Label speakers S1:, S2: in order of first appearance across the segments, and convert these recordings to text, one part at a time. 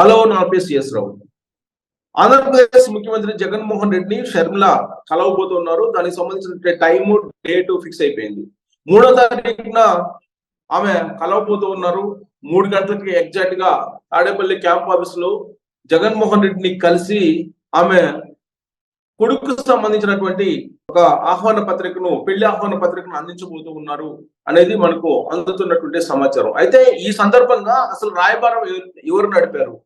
S1: Hello నా పేరు CS రావు. ఆంధ్రప్రదేశ్ ముఖ్యమంత్రి జగన్మోహన్ రెడ్డిని షర్మిల కలవబోతున్నారు. దానికి సంబంధించిన టైము డేట్ ఫిక్స్ అయిపోయింది. మూడో తారీఖున ఆమె కలవబోతూ ఉన్నారు మూడు గంటలకి ఎగ్జాక్ట్గా తాడేపల్లి క్యాంప్ ఆఫీస్లో జగన్మోహన్ రెడ్డిని కలిసి ఆమె కొడుకు సంబంధించినటువంటి ఒక ఆహ్వాన పత్రికను పెళ్ళి ఆహ్వాన పత్రికను అందించబోతూ ఉన్నారు అనేది మనకు అందుతున్నటువంటి సమాచారం. అయితే ఈ సందర్భంగా అసలు రాయబారం ఎవరు నడిపారు?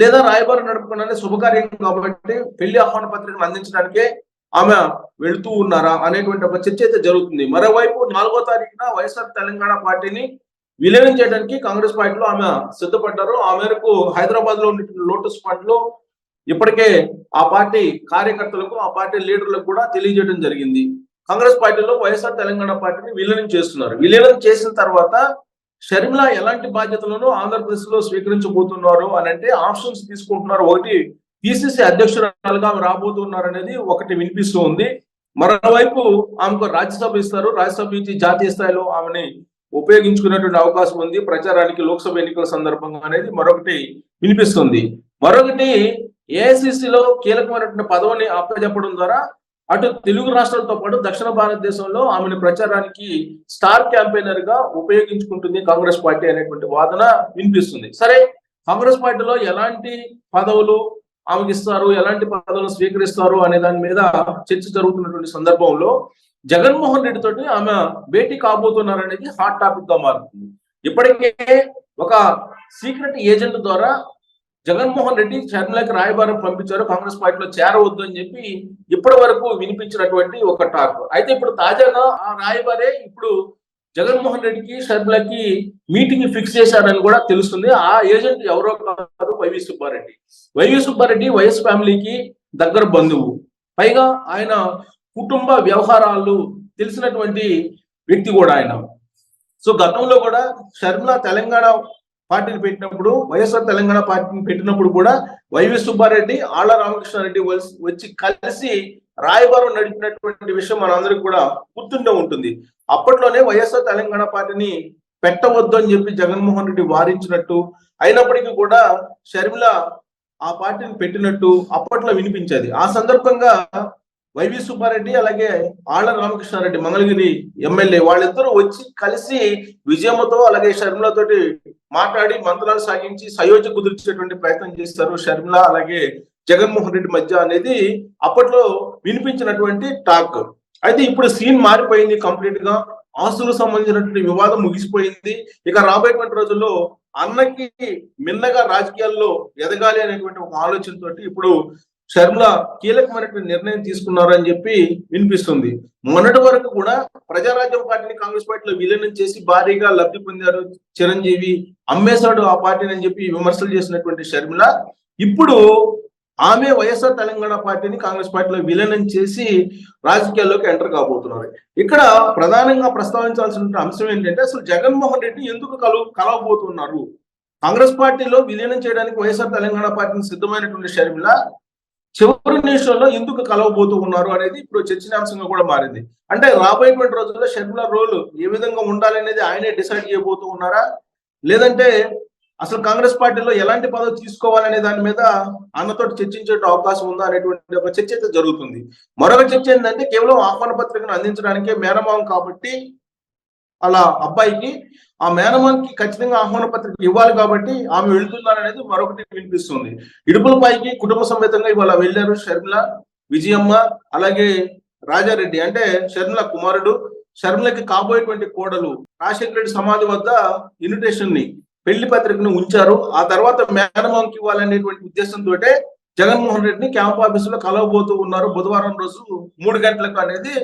S1: లేదా రాయబారం నడపకుండానే శుభకార్యం కాబట్టి పెళ్ళి ఆహ్వాన పత్రికను అందించడానికే ఆమె వెళుతూ ఉన్నారా అనేటువంటి ఒక చర్చ అయితే జరుగుతుంది. మరోవైపు నాలుగో తారీఖున వైఎస్ఆర్ తెలంగాణ పార్టీని విలీనం చేయడానికి కాంగ్రెస్ పార్టీలో ఆమె సిద్ధపడ్డారు. ఆ మేరకు హైదరాబాద్లో ఉన్నటువంటి లోటస్ ఫండ్లో ఇప్పటికే ఆ పార్టీ కార్యకర్తలకు ఆ పార్టీ లీడర్లకు కూడా తెలియజేయడం జరిగింది. కాంగ్రెస్ పార్టీలో వైఎస్ఆర్ తెలంగాణ పార్టీని విలీనం చేస్తున్నారు. విలీనం చేసిన తర్వాత షర్మిల ఎలాంటి బాధ్యతలను ఆంధ్రప్రదేశ్లో స్వీకరించబోతున్నారు అని అంటే ఆప్షన్స్ తీసుకుంటున్నారు. ఒకటి పిసిసి అధ్యక్షురాలుగా ఆమె రాబోతున్నారు అనేది ఒకటి వినిపిస్తూ ఉంది మరోవైపు ఆమెకు రాజ్యసభ ఇస్తారు. రాజ్యసభ ఇచ్చి జాతీయ స్థాయిలో ఆమెని ఉపయోగించుకునేటువంటి అవకాశం ఉంది. ప్రచారానికి లోక్సభ ఎన్నికల సందర్భంగా అనేది మరొకటి వినిపిస్తుంది. మరొకటి ఏఐసిసిలో లో కీలకమైనటువంటి పదవిని అప్పచెప్పడం ద్వారా అటు తెలుగు రాష్ట్రాలతో పాటు దక్షిణ భారతదేశంలో ఆమెను ప్రచారానికి స్టార్ క్యాంపెయినర్గా ఉపయోగించుకుంటుంది కాంగ్రెస్ పార్టీ అనేటువంటి వాదన వినిపిస్తుంది. సరే కాంగ్రెస్ పార్టీలో ఎలాంటి పదవులు ఆమెకి ఇస్తారు ఎలాంటి పదవులు స్వీకరిస్తారు అనే దాని మీద చర్చ జరుగుతున్నటువంటి సందర్భంలో జగన్మోహన్ రెడ్డి తోటి ఆమె భేటీ కాబోతున్నారు అనేది హాట్ టాపిక్గా మారుతుంది. ఇప్పటికే ఒక సీక్రెట్ ఏజెంట్ ద్వారా జగన్మోహన్ రెడ్డి షర్మిలకి రాయబారం పంపించారు కాంగ్రెస్ పార్టీలో చేరవద్దు అని చెప్పి ఇప్పటి వరకు వినిపించినటువంటి ఒక టాక్. అయితే ఇప్పుడు తాజాగా ఆ రాయబారే ఇప్పుడు జగన్మోహన్ రెడ్డికి షర్మిలకి మీటింగ్ ఫిక్స్ చేశారని కూడా తెలుస్తుంది. ఆ ఏజెంట్ ఎవరో కాదు YV Subbareddy. YV Subbareddy YS ఫ్యామిలీకి దగ్గర బంధువు. పైగా ఆయన కుటుంబ వ్యవహారాలు తెలిసినటువంటి వ్యక్తి కూడా ఆయన. సో గతంలో కూడా షర్మిల తెలంగాణ పార్టీని పెట్టినప్పుడు వైఎస్ఆర్ తెలంగాణ పార్టీని పెట్టినప్పుడు కూడా వైవి సుబ్బారెడ్డి ఆళ్ళ రామకృష్ణారెడ్డి వచ్చి కలిసి రాయబారం నడిపినటువంటి విషయం మనందరికి కూడా గుర్తుండే ఉంటుంది. అప్పట్లోనే వైఎస్ఆర్ తెలంగాణ పార్టీని పెట్టవద్దు అని చెప్పి జగన్మోహన్ రెడ్డి వారించినట్టు అయినప్పటికీ కూడా షర్మిల ఆ పార్టీని పెట్టినట్టు అప్పట్లో వినిపించేది. ఆ సందర్భంగా వైవి సుబ్బారెడ్డి అలాగే ఆళ్ళ రామకృష్ణారెడ్డి మంగళగిరి ఎమ్మెల్యే వాళ్ళిద్దరూ వచ్చి కలిసి విజయమ్మతో అలాగే షర్మిలతోటి మాట్లాడి మంత్రాలు సాగించి సయోజ కుదిర్చేటువంటి ప్రయత్నం చేస్తారు షర్మిల అలాగే జగన్మోహన్ రెడ్డి మధ్య అనేది అప్పట్లో వినిపించినటువంటి టాక్. అయితే ఇప్పుడు సీన్ మారిపోయింది కంప్లీట్గా. ఆస్తులకు సంబంధించినటువంటి వివాదం ముగిసిపోయింది. ఇక రాబోయేటువంటి రోజుల్లో అన్నకి మిన్నగా రాజకీయాల్లో ఎదగాలి అనేటువంటి ఒక ఆలోచనతోటి ఇప్పుడు షర్మిల కీలకమైనటువంటి నిర్ణయం తీసుకున్నారు అని చెప్పి వినిపిస్తుంది. మొన్నటి వరకు కూడా ప్రజారాజ్యం పార్టీని కాంగ్రెస్ పార్టీలో విలీనం చేసి భారీగా లబ్ధి పొందారు చిరంజీవి అమ్మేశాడు ఆ పార్టీని అని చెప్పి విమర్శలు చేసినటువంటి షర్మిల ఇప్పుడు ఆమె వైఎస్ఆర్ తెలంగాణ పార్టీని కాంగ్రెస్ పార్టీలో విలీనం చేసి రాజకీయాల్లోకి ఎంటర్ కాబోతున్నారు. ఇక్కడ ప్రధానంగా ప్రస్తావించాల్సిన అంశం ఏంటంటే అసలు జగన్మోహన్ రెడ్డి ఎందుకు కలు కలవబోతున్నారు? కాంగ్రెస్ పార్టీలో విలీనం చేయడానికి వైఎస్ఆర్ తెలంగాణ పార్టీని సిద్ధమైనటువంటి షర్మిల చివరి నిమిషంలో ఎందుకు కలవబోతూ ఉన్నారు అనేది ఇప్పుడు చర్చనీయాంశంగా కూడా మారింది. అంటే రాబోయేటువంటి రోజుల్లో షర్మిల రోల్ ఏ విధంగా ఉండాలి అనేది ఆయనే డిసైడ్ చేయబోతూ ఉన్నారా? లేదంటే అసలు కాంగ్రెస్ పార్టీలో ఎలాంటి పదవి తీసుకోవాలనే దాని మీద అన్నతో చర్చించే అవకాశం ఉందా అనేటువంటి ఒక చర్చ అయితే జరుగుతుంది. మరొక చర్చ ఏంటంటే కేవలం ఆహ్వాన పత్రికను అందించడానికే మేనమావం కాబట్టి అలా అబ్బాయికి ఆ మేనమాన్కి ఖచ్చితంగా ఆహ్వాన పత్రిక ఇవ్వాలి కాబట్టి ఆమె వెళ్తున్నారనేది మరొకటి వినిపిస్తుంది. ఇడుపులపైకి కుటుంబ సమేతంగా ఇవాళ వెళ్ళారు షర్మిల విజయమ్మ అలాగే రాజారెడ్డి. అంటే షర్మిల కుమారుడు షర్మిలకి కాబోయేటువంటి కోడలు రాజశేఖర రెడ్డి సమాధి వద్ద ఇన్విటేషన్ని పెళ్ళి పత్రికను ఉంచారు. ఆ తర్వాత మేనమాంకి ఇవ్వాలనేటువంటి ఉద్దేశంతో జగన్మోహన్ రెడ్డిని క్యాంప్ ఆఫీస్లో కలవబోతూ ఉన్నారు. బుధవారం రోజు మూడు గంటలకు అనేది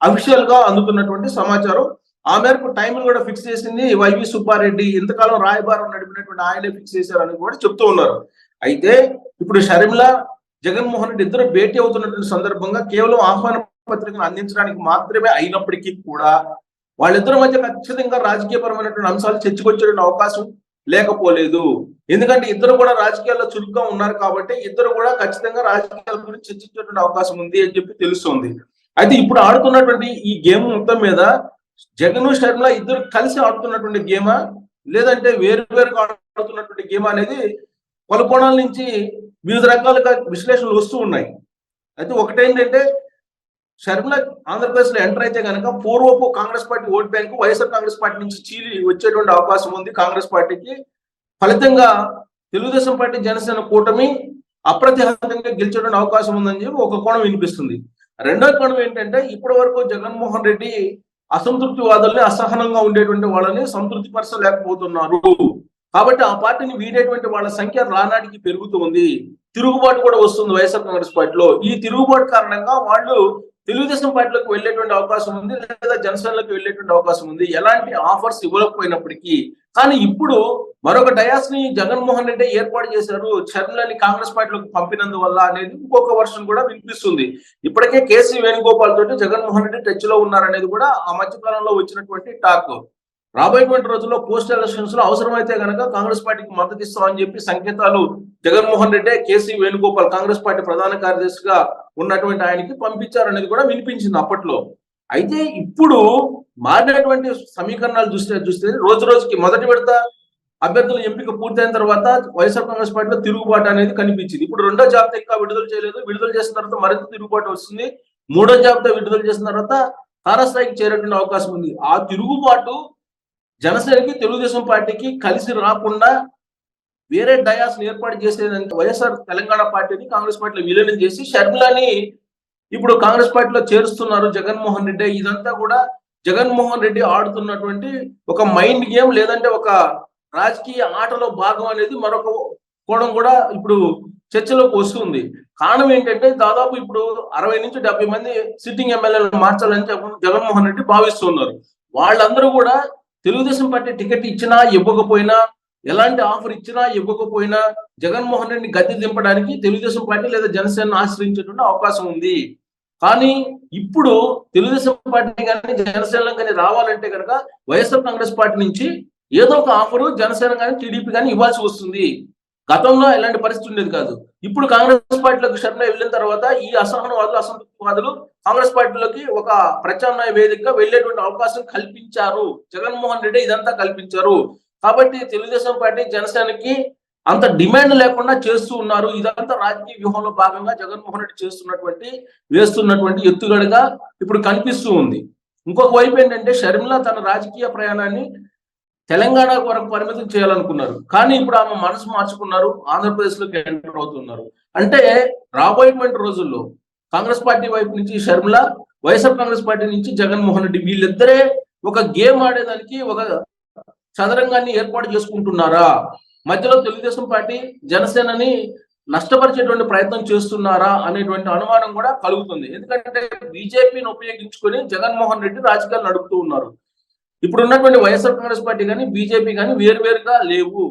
S1: అఫీషియల్గా అందుతున్నటువంటి సమాచారం. ఆ మేరకు టైం కూడా ఫిక్స్ చేసింది వైవి సుబ్బారెడ్డి. ఇంతకాలం రాయబారం నడిపినటువంటి ఆయనే ఫిక్స్ చేశారని కూడా చెప్తూ ఉన్నారు. అయితే ఇప్పుడు షర్మిల జగన్మోహన్ రెడ్డి ఇద్దరు భేటీ అవుతున్నటువంటి సందర్భంగా కేవలం ఆహ్వాన పత్రికను అందించడానికి మాత్రమే అయినప్పటికీ కూడా వాళ్ళిద్దరి మధ్య ఖచ్చితంగా రాజకీయపరమైనటువంటి అంశాలు చర్చకొచ్చేటువంటి అవకాశం లేకపోలేదు. ఎందుకంటే ఇద్దరు కూడా రాజకీయాల్లో చురుగ్గా ఉన్నారు కాబట్టి ఇద్దరు కూడా ఖచ్చితంగా రాజకీయాల గురించి చర్చించేటువంటి అవకాశం ఉంది అని చెప్పి తెలుస్తుంది. అయితే ఇప్పుడు ఆడుతున్నటువంటి ఈ గేమ్ మొత్తం మీద జగన్ శర్మల ఇద్దరు కలిసి ఆడుతున్నటువంటి గేమా లేదంటే వేరు వేరుగా ఆడుతున్నటువంటి గేమ్ అనేది పలు కోణాల నుంచి వివిధ రకాలుగా విశ్లేషణలు వస్తూ ఉన్నాయి. అయితే ఒకటేంటంటే షర్మిల ఆంధ్రప్రదేశ్లో ఎంటర్ అయితే కనుక పూర్వపు Congress party vote bank YSR Congress party నుంచి చీలి వచ్చేటువంటి అవకాశం ఉంది కాంగ్రెస్ పార్టీకి. ఫలితంగా తెలుగుదేశం పార్టీ జనసేన కూటమి అప్రతిహతంగా గెలిచేటువంటి అవకాశం ఉందని చెప్పి ఒక కోణం వినిపిస్తుంది. రెండో కోణం ఏంటంటే ఇప్పటి వరకు జగన్మోహన్ రెడ్డి అసంతృప్తివాదుల్ని అసహనంగా ఉండేటువంటి వాళ్ళని సంతృప్తిపరచలేకపోతున్నారు. కాబట్టి ఆ పార్టీని వీడేటువంటి వాళ్ళ సంఖ్య రానాటికి పెరుగుతూ ఉంది తిరుగుబాటు కూడా వస్తుంది వైఎస్ఆర్ కాంగ్రెస్ పార్టీలో. ఈ తిరుగుబాటు కారణంగా వాళ్ళు తెలుగుదేశం పార్టీలోకి వెళ్ళేటువంటి అవకాశం ఉంది లేదా జనసేనలోకి వెళ్ళేటువంటి అవకాశం ఉంది. ఎలాంటి ఆఫర్స్ ఇవ్వకపోయినప్పటికీ కానీ ఇప్పుడు మరొక డయాస్ని జగన్మోహన్ రెడ్డి ఏర్పాటు చేశారు. చర్మలని కాంగ్రెస్ పార్టీలోకి పంపినందువల్ల అనేది ఇంకొక వర్షన్ కూడా వినిపిస్తుంది. ఇప్పటికే కేసీ వేణుగోపాల్ తోటి జగన్మోహన్ రెడ్డి టచ్లో ఉన్నారనేది కూడా ఆ మధ్య కాలంలో వచ్చినటువంటి టాక్. రాబోయేటువంటి రోజుల్లో పోస్ట్ ఎలక్షన్స్లో అవసరమైతే గనక కాంగ్రెస్ పార్టీకి మద్దతు ఇస్తామని చెప్పి సంకేతాలు జగన్మోహన్ రెడ్డి కేసీ వేణుగోపాల్ కాంగ్రెస్ పార్టీ ప్రధాన కార్యదర్శిగా ఉన్నటువంటి ఆయనకి పంపించారనేది కూడా వినిపించింది అప్పట్లో. అయితే ఇప్పుడు మారినటువంటి సమీకరణాలు చూస్తే చూస్తే రోజు రోజుకి మొదటి విడత అభ్యర్థుల ఎంపిక పూర్తయిన తర్వాత వైఎస్ఆర్ కాంగ్రెస్ పార్టీలో తిరుగుబాటు అనేది కనిపించింది. ఇప్పుడు రెండో జాబితా ఇంకా విడుదల చేయలేదు. విడుదల చేసిన తర్వాత మరింత తిరుగుబాటు వస్తుంది. మూడో జాబితా విడుదల చేసిన తర్వాత తారస్థాయికి చేరేటువంటి అవకాశం ఉంది. ఆ తిరుగుబాటు జనసేనకి తెలుగుదేశం పార్టీకి కలిసి రాకుండా వేరే డయాస్ ఏర్పాటు చేసేదంటే వైఎస్ఆర్ తెలంగాణ పార్టీని కాంగ్రెస్ పార్టీలో విలీనం చేసి షర్మిలాని ఇప్పుడు కాంగ్రెస్ పార్టీలో చేరుస్తున్నారు జగన్మోహన్ రెడ్డి. ఇదంతా కూడా జగన్మోహన్ రెడ్డి ఆడుతున్నటువంటి ఒక మైండ్ గేమ్ లేదంటే ఒక రాజకీయ ఆటలో భాగం అనేది మరొక కోణం కూడా ఇప్పుడు చర్చలోకి వస్తుంది. కారణం ఏంటంటే దాదాపు ఇప్పుడు అరవై నుంచి డెబ్బై మంది సిట్టింగ్ ఎమ్మెల్యేలను మార్చాలని చెప్పి జగన్మోహన్ రెడ్డి భావిస్తున్నారు వాళ్ళందరూ కూడా తెలుగుదేశం పార్టీ టికెట్ ఇచ్చినా ఇవ్వకపోయినా ఎలాంటి ఆఫర్ ఇచ్చినా ఇవ్వకపోయినా జగన్మోహన్ రెడ్డిని గద్దె దింపడానికి తెలుగుదేశం పార్టీ లేదా జనసేన ఆశ్రయించేటువంటి అవకాశం ఉంది. కానీ ఇప్పుడు తెలుగుదేశం పార్టీ కానీ జనసేన కానీ రావాలంటే కనుక వైఎస్ఆర్ కాంగ్రెస్ పార్టీ నుంచి ఏదో ఒక ఆఫరు జనసేన కానీ టీడీపీ కానీ ఇవ్వాల్సి వస్తుంది. గతంలో ఇలాంటి పరిస్థితి ఉండేది కాదు. ఇప్పుడు కాంగ్రెస్ పార్టీలోకి శర్మ వెళ్ళిన తర్వాత ఈ అసహనవాదులు అసంతృప్తివాదులు కాంగ్రెస్ పార్టీలోకి ఒక ప్రత్యామ్నాయ వేదికగా వెళ్ళేటువంటి అవకాశం కల్పించారు. జగన్మోహన్ రెడ్డి ఇదంతా కల్పించారు. కాబట్టి తెలుగుదేశం పార్టీ జనసేనకి అంత డిమాండ్ లేకుండా చేస్తూ ఉన్నారు. ఇదంతా రాజకీయ వ్యూహంలో భాగంగా జగన్మోహన్ రెడ్డి చేస్తున్నటువంటి వేస్తున్నటువంటి ఎత్తుగడగా ఇప్పుడు కనిపిస్తూ ఉంది. ఇంకొక వైపు ఏంటంటే షర్మిల తన రాజకీయ ప్రయాణాన్ని తెలంగాణ వరకు పరిమితం చేయాలనుకున్నారు. కానీ ఇప్పుడు ఆమె మనసు మార్చుకున్నారు ఆంధ్రప్రదేశ్లోకి ఎంటర్ అవుతున్నారు. అంటే రాబోయేటువంటి రోజుల్లో కాంగ్రెస్ పార్టీ వైపు నుంచి షర్మిల వైఎస్ఆర్ కాంగ్రెస్ పార్టీ నుంచి జగన్మోహన్ రెడ్డి వీళ్ళిద్దరే ఒక గేమ్ ఆడేదానికి ఒక చదరంగాన్ని ఏర్పాటు చేసుకుంటున్నారా? మధ్యలో తెలుగుదేశం పార్టీ జనసేనని నష్టపరిచేటువంటి ప్రయత్నం చేస్తున్నారా అనేటువంటి అనుమానం కూడా కలుగుతుంది. ఎందుకంటే బీజేపీని ఉపయోగించుకొని జగన్మోహన్ రెడ్డి రాజకీయాలు నడుపుతూ ఉన్నారు. ఇప్పుడు ఉన్నటువంటి వైఎస్ఆర్ కాంగ్రెస్ పార్టీ కానీ బీజేపీ కానీ వేరువేరుగా లేవు.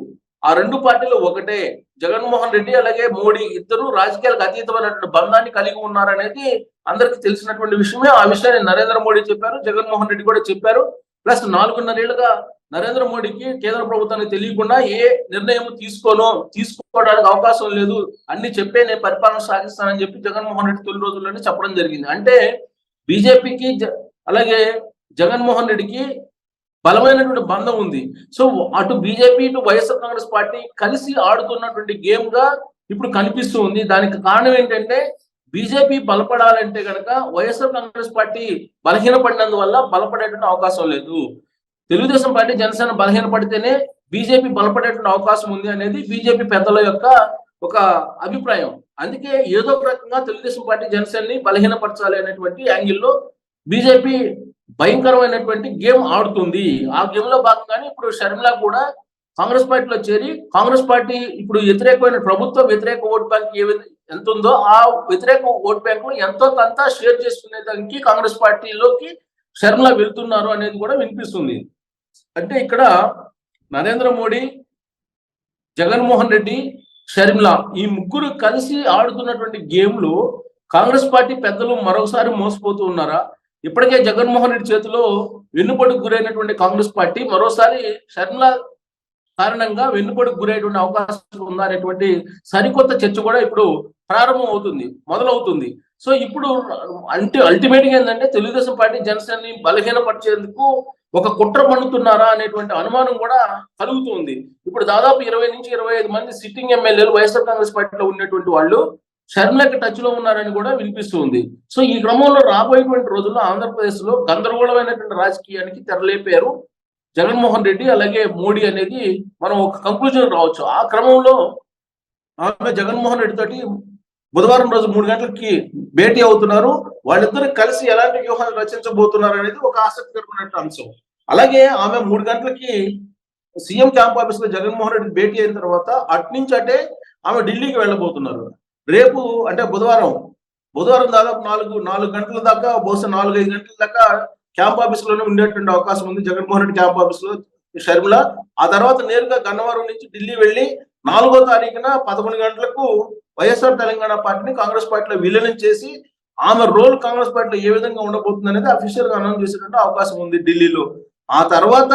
S1: ఆ రెండు పార్టీలు ఒకటే. జగన్మోహన్ రెడ్డి అలాగే మోడీ ఇద్దరు రాజకీయాలకు అతీతమైనటువంటి బంధాన్ని కలిగి ఉన్నారనేది అందరికి తెలిసినటువంటి విషయమే. ఆ విషయాన్ని నరేంద్ర మోడీ చెప్పారు జగన్మోహన్ రెడ్డి కూడా చెప్పారు. ప్లస్ నాలుగున్నరేళ్ళుగా నరేంద్ర మోడీకి కేంద్ర ప్రభుత్వానికి తెలియకుండా ఏ నిర్ణయం తీసుకోను తీసుకోవడానికి అవకాశం లేదు. అన్ని చెప్పే నేను పరిపాలన సాగిస్తానని చెప్పి జగన్మోహన్ రెడ్డి తొలి రోజుల్లోనే చెప్పడం జరిగింది. అంటే బీజేపీకి అలాగే జగన్మోహన్ రెడ్డికి బలమైనటువంటి బంధం ఉంది. సో అటు బీజేపీ ఇటు వైఎస్ఆర్ కాంగ్రెస్ పార్టీ కలిసి ఆడుతున్నటువంటి గేమ్గా ఇప్పుడు కనిపిస్తూ ఉంది. దానికి కారణం ఏంటంటే బీజేపీ బలపడాలంటే కనుక వైఎస్ఆర్ కాంగ్రెస్ పార్టీ బలహీనపడినందువల్ల బలపడేటువంటి అవకాశం లేదు. తెలుగుదేశం పార్టీ జనసేన బలహీనపడితేనే బీజేపీ బలపడేటువంటి అవకాశం ఉంది అనేది బీజేపీ పెద్దల యొక్క ఒక అభిప్రాయం. అందుకే ఏదో ఒక రకంగా తెలుగుదేశం పార్టీ జనసేనని బలహీనపరచాలి అనేటువంటి యాంగిల్లో బీజేపీ భయంకరమైనటువంటి గేమ్ ఆడుతుంది. ఆ గేమ్లో భాగంగానే ఇప్పుడు షర్మిల కూడా కాంగ్రెస్ పార్టీలో చేరి కాంగ్రెస్ పార్టీ ఇప్పుడు వ్యతిరేకమైన ప్రభుత్వ వ్యతిరేక ఓట్ బ్యాంక్ ఏ ఎంత ఉందో ఆ వ్యతిరేక ఓట్ బ్యాంక్లో ఎంతో కొంత షేర్ చేసుకునే దానికి కాంగ్రెస్ పార్టీలోకి షర్మిల వెళ్తున్నారు అనేది కూడా వినిపిస్తుంది. అంటే ఇక్కడ నరేంద్ర మోడీ జగన్మోహన్ రెడ్డి షర్మిల ఈ ముగ్గురు కలిసి ఆడుతున్నటువంటి గేమ్లో కాంగ్రెస్ పార్టీ పెద్దలు మరోసారి మోసపోతూ ఉన్నారా? ఇప్పటికే జగన్మోహన్ రెడ్డి చేతిలో వెన్నుపడికి గురైనటువంటి కాంగ్రెస్ పార్టీ మరోసారి షర్మిల కారణంగా వెన్నుపడికి గురైనటువంటి అవకాశం ఉందా అనేటువంటి సరికొత్త చర్చ కూడా ఇప్పుడు ప్రారంభం అవుతుంది మొదలవుతుంది. సో ఇప్పుడు అంటే అల్టిమేట్గా ఏంటంటే తెలుగుదేశం పార్టీ జనసేనని బలహీనపరిచేందుకు ఒక కుట్ర పన్నుతున్నారా అనేటువంటి అనుమానం కూడా కలుగుతుంది ఇప్పుడు దాదాపు ఇరవై నుంచి ఇరవై ఐదు మంది సిట్టింగ్ ఎమ్మెల్యేలు వైఎస్ఆర్ కాంగ్రెస్ పార్టీలో ఉన్నటువంటి వాళ్ళు షర్మిలకి టచ్లో ఉన్నారని కూడా వినిపిస్తుంది. సో ఈ క్రమంలో రాబోయేటువంటి రోజుల్లో ఆంధ్రప్రదేశ్లో గందరగోళమైనటువంటి రాజకీయానికి తెరలేపారు జగన్మోహన్ రెడ్డి అలాగే మోడీ అనేది మనం ఒక కంక్లూజన్ రావచ్చు. ఆ క్రమంలో ఆమె జగన్మోహన్ రెడ్డి తోటి బుధవారం రోజు మూడు గంటలకి భేటీ అవుతున్నారు. వాళ్ళిద్దరు కలిసి ఎలాంటి వ్యూహాలు రచించబోతున్నారు అనేది ఒక ఆసక్తికరమైన అంశం. అలాగే ఆమె మూడు గంటలకి సీఎం క్యాంప్ ఆఫీస్లో జగన్మోహన్ రెడ్డి భేటీ అయిన తర్వాత అట్నుంచి అటే ఆమె ఢిల్లీకి వెళ్ళబోతున్నారు. రేపు అంటే బుధవారం. బుధవారం దాదాపు నాలుగు నాలుగు గంటల దాకా బహుశా నాలుగు ఐదు గంటల దాకా క్యాంప్ ఆఫీస్లోనే ఉండేటువంటి అవకాశం ఉంది. జగన్మోహన్ రెడ్డి క్యాంప్ ఆఫీస్లో షర్మిల. ఆ తర్వాత నేరుగా గన్నవరం నుంచి ఢిల్లీ వెళ్ళి నాలుగో తారీఖున పదకొండు గంటలకు వైఎస్ఆర్ తెలంగాణ పార్టీని కాంగ్రెస్ పార్టీలో విలీనం చేసి ఆమె రోల్ కాంగ్రెస్ పార్టీలో ఏ విధంగా ఉండబోతుంది అనేది అఫీషియల్గా అనౌన్స్ చేసేటువంటి అవకాశం ఉంది ఢిల్లీలో. ఆ తర్వాత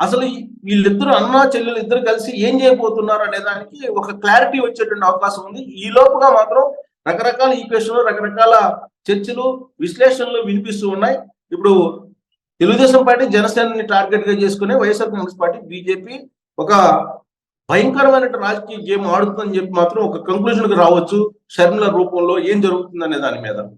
S1: అసలు ఈ- వీళ్ళిద్దరు అన్న చెల్లెలు ఇద్దరు కలిసి ఏం చేయబోతున్నారు అనే దానికి ఒక క్లారిటీ వచ్చేటువంటి అవకాశం ఉంది. ఈ లోపుగా మాత్రం రకరకాల ఈక్వేషన్లు రకరకాల చర్చలు విశ్లేషణలు వినిపిస్తూ ఉన్నాయి. ఇప్పుడు తెలుగుదేశం పార్టీ జనసేనని టార్గెట్గా చేసుకుని వైఎస్ఆర్ కాంగ్రెస్ పార్టీ బీజేపీ ఒక భయంకరమైన రాజకీయ గేమ్ ఆడుతుందని చెప్పి మాత్రం ఒక కంక్లూజన్కి రావచ్చు. షర్మిల రూపంలో ఏం జరుగుతుందనే దాని మీద.